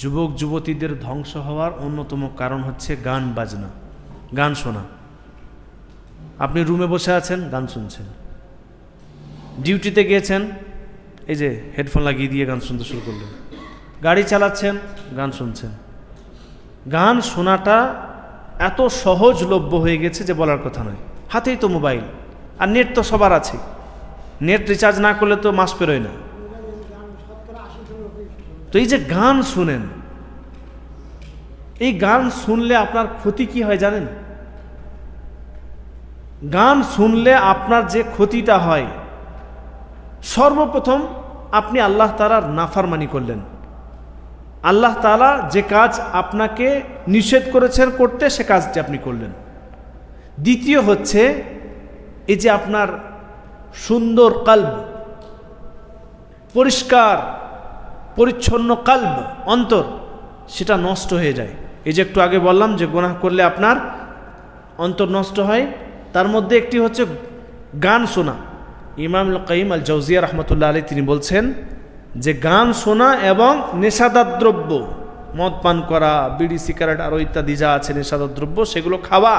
যুবক, যুবতীদের ধ্বংস হওয়ার অন্যতম কারণ হচ্ছে গান বাজনা। গান শোনা। আপনি রুমে বসে আছেন, গান শুনছেন। ডিউটিতে গিয়েছেন, এই যে হেডফোন লাগিয়ে দিয়ে গান শুনতে শুরু করলেন। গাড়ি চালাচ্ছেন, গান শুনছেন। গান শোনাটা এত সহজলভ্য হয়ে গেছে যে বলার কথা নয়। হাতেই তো মোবাইল, আর নেট তো সবার আছে। নেট রিচার্জ না করলে তো মাস পেরোয় না। তো এই যে গান শুনেন, এই গান শুনলে আপনার ক্ষতি কি হয় জানেন? গান শুনলে আপনার যে ক্ষতিটা হয়, সর্বপ্রথম আপনি আল্লাহ তালার নাফারমানি করলেন। আল্লাহ তালা যে কাজ আপনাকে নিষেধ করেছেন করতে, সে কাজটি আপনি করলেন। দ্বিতীয় হচ্ছে, এই যে আপনার সুন্দর কাল্ব পরিষ্কার পরিচ্ছন্ন কাল্ব, অন্তর, সেটা নষ্ট হয়ে যায়। এই যে একটু আগে বললাম যে গোনাহ করলে আপনার অন্তর নষ্ট হয়, তার মধ্যে একটি হচ্ছে গান শোনা। ইমাম কাইম আল জৌজিয়া রহমতুল্লাহ আলী তিনি বলছেন যে গান শোনা এবং নেশাদার দ্রব্য মদ পান করা, বিড়ি, সিগারেট আরও ইত্যাদি যা আছে নেশাদার দ্রব্য সেগুলো খাওয়া,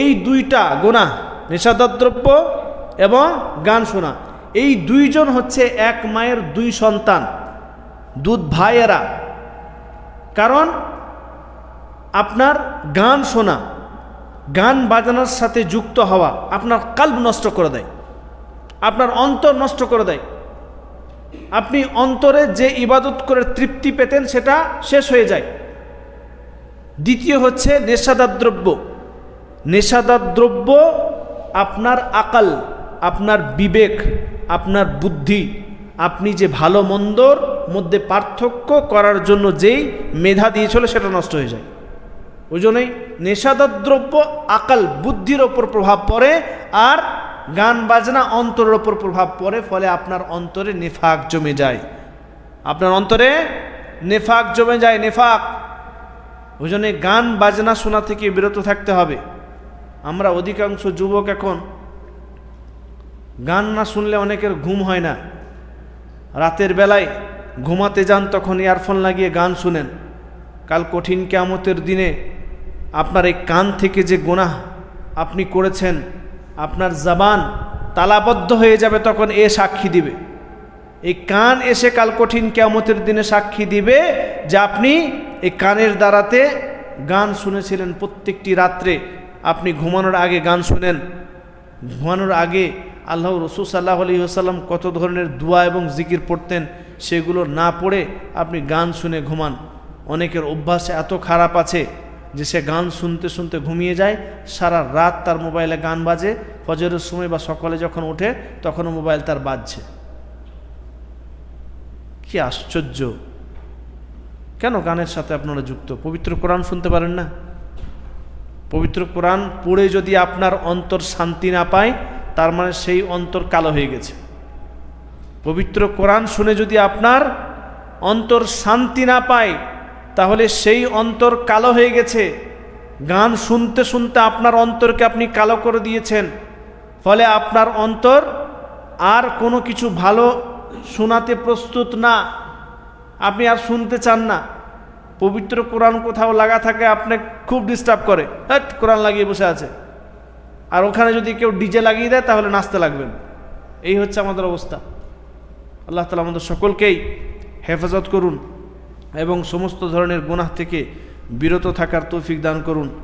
এই দুইটা গোনা নেশাদার দ্রব্য এবং গান শোনা, এই দুইজন হচ্ছে এক মায়ের দুই সন্তান। দুধ ভাইয়েরা, কারণ আপনার গান শোনা, গান বাজানোর সাথে যুক্ত হওয়া আপনার কাল্ব নষ্ট করে দেয়, আপনার অন্তর নষ্ট করে দেয়। আপনি অন্তরে যে ইবাদত করে তৃপ্তি পেতেন সেটা শেষ হয়ে যায়। দ্বিতীয় হচ্ছে নেশাদার দ্রব্য। নেশাদার দ্রব্য আপনার আকাল, আপনার বিবেক, আপনার বুদ্ধি, আপনি যে ভালো মন্দর মধ্যে পার্থক্য করার জন্য যেই মেধা দিয়েছিল সেটা নষ্ট হয়ে যায়। ওই জন্যই নেশাদারদ্রব্য আকাল বুদ্ধির ওপর প্রভাব পড়ে আর গান বাজনা অন্তরের ওপর প্রভাব পড়ে, ফলে আপনার অন্তরে নেফাক জমে যায়। আপনার অন্তরে নেফাক জমে যায়, নেফাক। ওই জন্যে গান বাজনা শোনা থেকে বিরত থাকতে হবে। আমরা অধিকাংশ যুবক এখন গান না শুনলে অনেকের ঘুম হয় না। রাতের বেলায় ঘুমাতে যান তখন ইয়ারফোন লাগিয়ে গান শুনেন। কাল কঠিন কেয়ামতের দিনে আপনার এই কান থেকে যে গোনাহ আপনি করেছেন, আপনার জবান তালাবদ্ধ হয়ে যাবে তখন এ সাক্ষী দিবে। এই কান এসে কাল কঠিন কেয়ামতের দিনে সাক্ষী দিবে যে আপনি এই কানের দ্বারাতে গান শুনেছিলেন। প্রত্যেকটি রাত্রে আপনি ঘুমানোর আগে গান শুনেন। ঘুমানোর আগে আল্লাহ রসুল সাল্লাহ আলী আসাল্লাম কত ধরনের দোয়া এবং জিকির পড়তেন সেগুলো না পড়ে আপনি গান শুনে ঘুমান। অনেকের অভ্যাস এত খারাপ আছে যে সে গান শুনতে শুনতে ঘুমিয়ে যায়, সারা রাত তার মোবাইলে গান বাজে, ফজরের সময় বা সকালে যখন ওঠে তখনও মোবাইল তার বাজছে। কি আশ্চর্য! কেন গানের সাথে আপনারা যুক্ত? পবিত্র কোরআন শুনতে পারেন না? পবিত্র কোরআন পড়ে যদি আপনার অন্তর শান্তি না পায় তার মানে সেই অন্তর কালো হয়ে গেছে। পবিত্র কোরআন শুনে যদি আপনার অন্তর শান্তি না পায়, তাহলে সেই অন্তর কালো হয়ে গেছে। গান শুনতে শুনতে আপনার অন্তরকে আপনি কালো করে দিয়েছেন। ফলে আপনার অন্তর আর কোনো কিছু ভালো শোনাতে প্রস্তুত না। আপনি আর শুনতে চান না। পবিত্র কোরআন কোথাও লাগা থাকে, আপনি খুব ডিস্টার্ব করে। হ্যাঁ কোরআন লাগিয়ে বসে আছে। আর ওখানে যদি কেউ ডিজে লাগিয়ে দেয়, তাহলে নাচতে লাগবেন। এই হচ্ছে আমাদের অবস্থা। আল্লাহ তালা আমাদের সকলকেই হেফাজত করুন এবং সমস্ত ধরনের গুনাহ থেকে বিরত থাকার তৌফিক দান করুন।